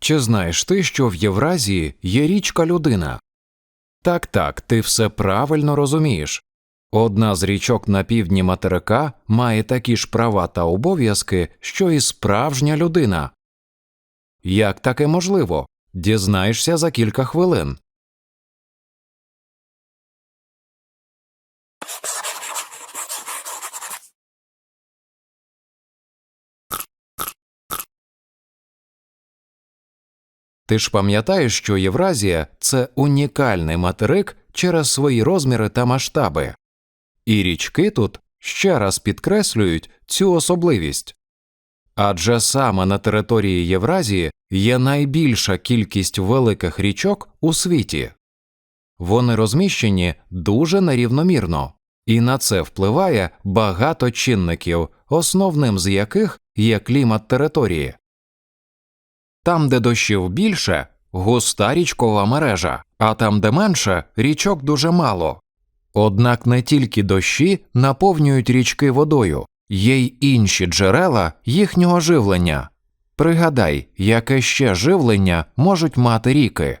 Чи знаєш ти, що в Євразії є річка людина? Так, так, ти все правильно розумієш. Одна з річок на півдні материка має такі ж права та обов'язки, що і справжня людина. Як таке можливо? Дізнаєшся за кілька хвилин. Ти ж пам'ятаєш, що Євразія це унікальний материк через свої розміри та масштаби, і річки тут ще раз підкреслюють цю особливість. Адже саме на території Євразії є найбільша кількість великих річок у світі. Вони розміщені дуже нерівномірно, і на це впливає багато чинників, основним з яких є клімат території. Там, де дощів більше, густа річкова мережа, а там, де менше, річок дуже мало. Однак не тільки дощі наповнюють річки водою, є й інші джерела їхнього живлення. Пригадай, яке ще живлення можуть мати ріки.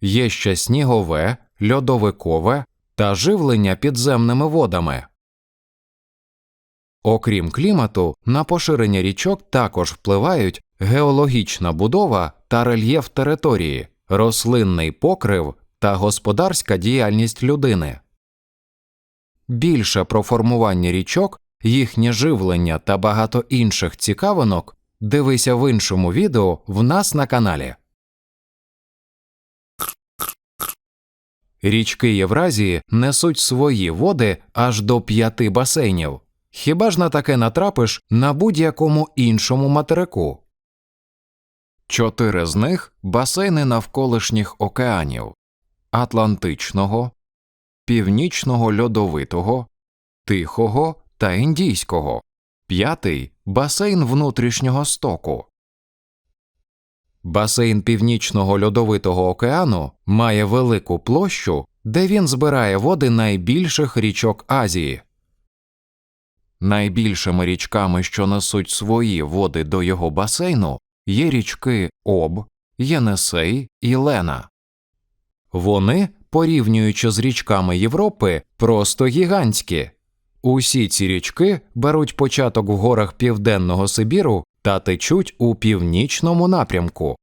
Є ще снігове, льодовикове та живлення підземними водами. Окрім клімату, на поширення річок також впливають геологічна будова та рельєф території, рослинний покрив та господарська діяльність людини. Більше про формування річок, їхнє живлення та багато інших цікавинок дивися в іншому відео в нас на каналі. Річки Євразії несуть свої води аж до п'яти басейнів. Хіба ж на таке натрапиш на будь-якому іншому материку? Чотири з них басейни навколишніх океанів Атлантичного, Північного льодовитого, Тихого та Індійського, п'ятий басейн внутрішнього стоку. Басейн Північного льодовитого океану має велику площу, де він збирає води найбільших річок Азії. Найбільшими річками, що несуть свої води до його басейну, є річки Об, Єнесей і Лена. Вони, порівнюючи з річками Європи, просто гігантські. Усі ці річки беруть початок в горах Південного Сибіру та течуть у північному напрямку.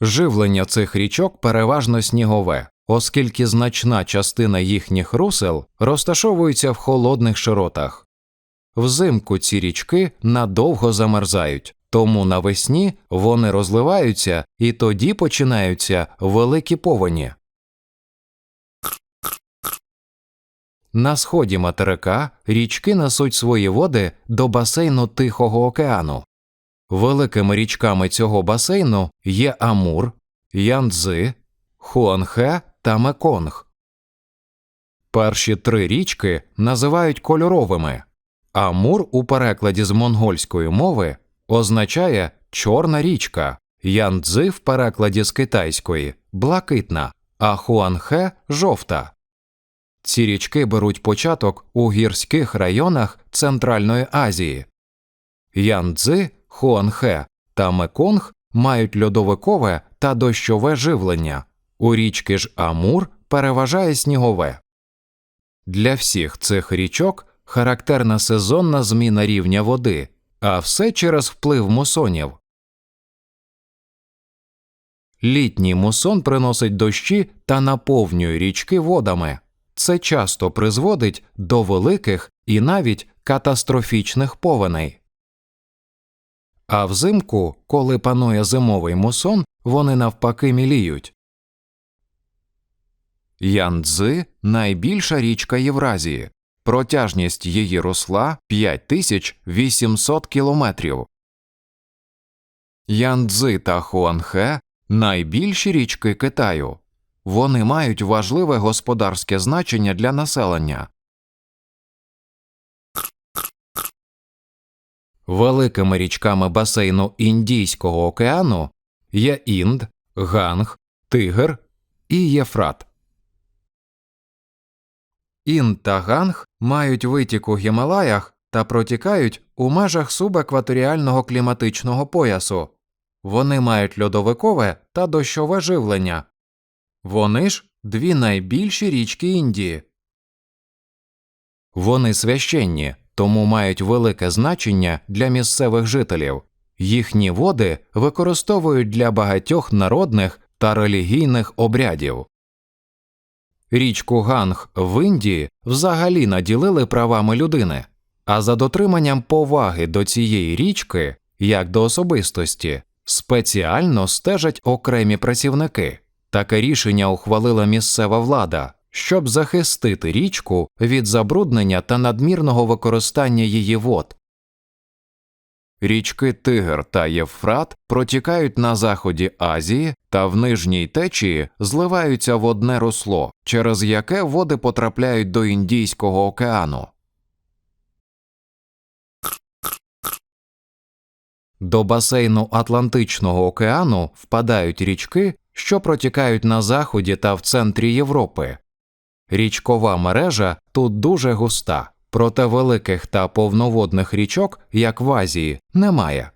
Живлення цих річок переважно снігове, оскільки значна частина їхніх русел розташовується в холодних широтах. Взимку ці річки надовго замерзають, тому навесні вони розливаються і тоді починаються великі повені. На сході материка річки несуть свої води до басейну Тихого океану. Великими річками цього басейну є Амур, Янцзи, Хуанхе та Меконг. Перші три річки називають кольоровими. Амур у перекладі з монгольської мови означає чорна річка, Янцзи в перекладі з китайської блакитна, а Хуанхе жовта. Ці річки беруть початок у гірських районах Центральної Азії. Янцзи, Хуанхе та Меконг мають льодовикове та дощове живлення. У річки ж Амур переважає снігове. Для всіх цих річок характерна сезонна зміна рівня води, а все через вплив мусонів. Літній мусон приносить дощі та наповнює річки водами. Це часто призводить до великих і навіть катастрофічних повеней. А взимку, коли панує зимовий мусон, вони навпаки міліють. Янцзи – найбільша річка Євразії. Протяжність її росла 5800 кілометрів. Янцзи та Хуанхе – найбільші річки Китаю. Вони мають важливе господарське значення для населення. Великими річками басейну Індійського океану є Інд, Ганг, Тигр і Єфрат. Інд та Ганг мають витік у Гімалаях та протікають у межах субекваторіального кліматичного поясу. Вони мають льодовикове та дощове живлення. Вони ж дві найбільші річки Індії. Вони священні, тому мають велике значення для місцевих жителів. Їхні води використовують для багатьох народних та релігійних обрядів. Річку Ганг в Індії взагалі наділили правами людини, а за дотриманням поваги до цієї річки, як до особистості, спеціально стежать окремі працівники. Таке рішення ухвалила місцева влада, щоб захистити річку від забруднення та надмірного використання її вод. Річки Тигр та Євфрат протікають на заході Азії та в нижній течії зливаються в одне русло, через яке води потрапляють до Індійського океану. До басейну Атлантичного океану впадають річки, що протікають на заході та в центрі Європи. Річкова мережа тут дуже густа, проте великих та повноводних річок, як в Азії, немає.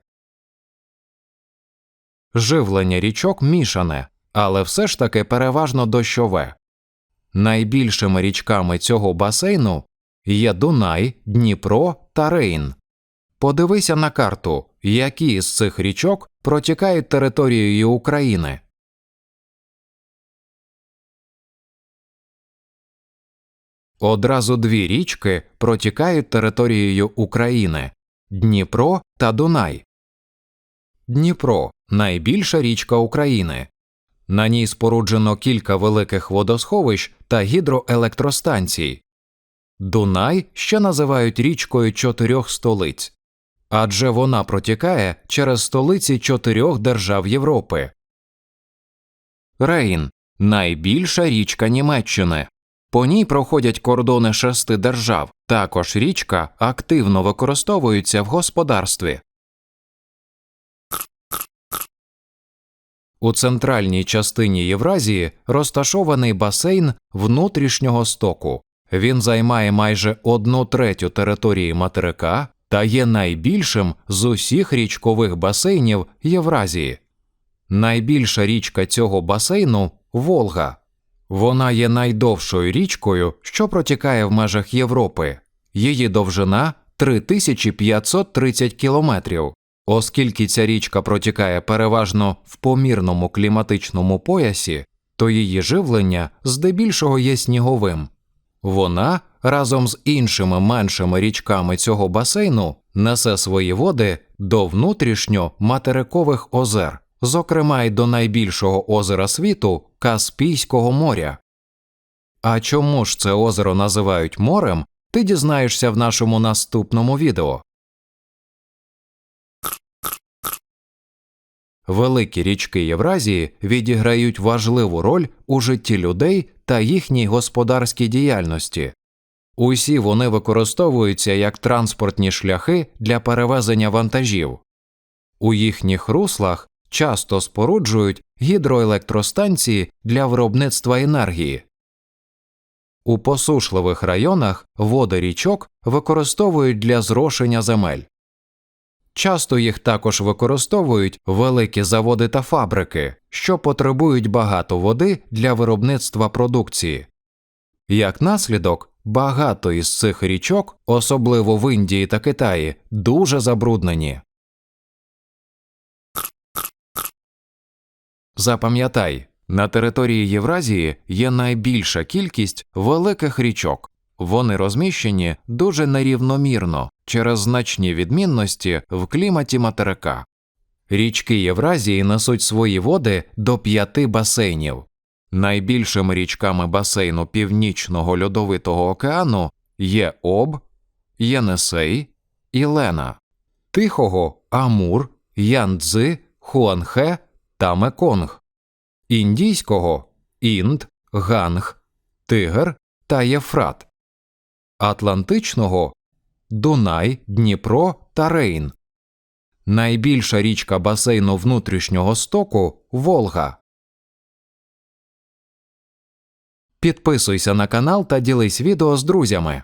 Живлення річок мішане, але все ж таки переважно дощове. Найбільшими річками цього басейну є Дунай, Дніпро та Рейн. Подивися на карту, які з цих річок протікають територією України. Одразу дві річки протікають територією України Дніпро та Дунай. Дніпро найбільша річка України. На ній споруджено кілька великих водосховищ та гідроелектростанцій. Дунай ще називають річкою чотирьох столиць, адже вона протікає через столиці чотирьох держав Європи. Рейн найбільша річка Німеччини. По ній проходять кордони шести держав. Також річка активно використовується в господарстві. У центральній частині Євразії розташований басейн внутрішнього стоку. Він займає майже одну третю території материка та є найбільшим з усіх річкових басейнів Євразії. Найбільша річка цього басейну Волга. Вона є найдовшою річкою, що протікає в межах Європи. Її довжина 3530 кілометрів. Оскільки ця річка протікає переважно в помірному кліматичному поясі, то її живлення здебільшого є сніговим. Вона разом з іншими меншими річками цього басейну несе свої води до внутрішньо материкових озер, зокрема й до найбільшого озера світу Каспійського моря. А чому ж це озеро називають морем, ти дізнаєшся в нашому наступному відео. Великі річки Євразії відіграють важливу роль у житті людей та їхній господарській діяльності. Усі вони використовуються як транспортні шляхи для перевезення вантажів. У їхніх руслах часто споруджують гідроелектростанції для виробництва енергії. У посушливих районах води річок використовують для зрошення земель. Часто їх також використовують великі заводи та фабрики, що потребують багато води для виробництва продукції. Як наслідок, багато із цих річок, особливо в Індії та Китаї, дуже забруднені. Запам'ятай, на території Євразії є найбільша кількість великих річок. Вони розміщені дуже нерівномірно через значні відмінності в кліматі материка. Річки Євразії несуть свої води до п'яти басейнів. Найбільшими річками басейну Північного льодовитого океану є Об, Єнесей і Лена, Тихого Амур, Яндзи, Хуанхе та Меконг, Індійського Інд, Ганг, Тигр та Єфрат, Атлантичного Дунай, Дніпро та Рейн. Найбільша річка басейну внутрішнього стоку Волга. Підписуйся на канал та ділись відео з друзями.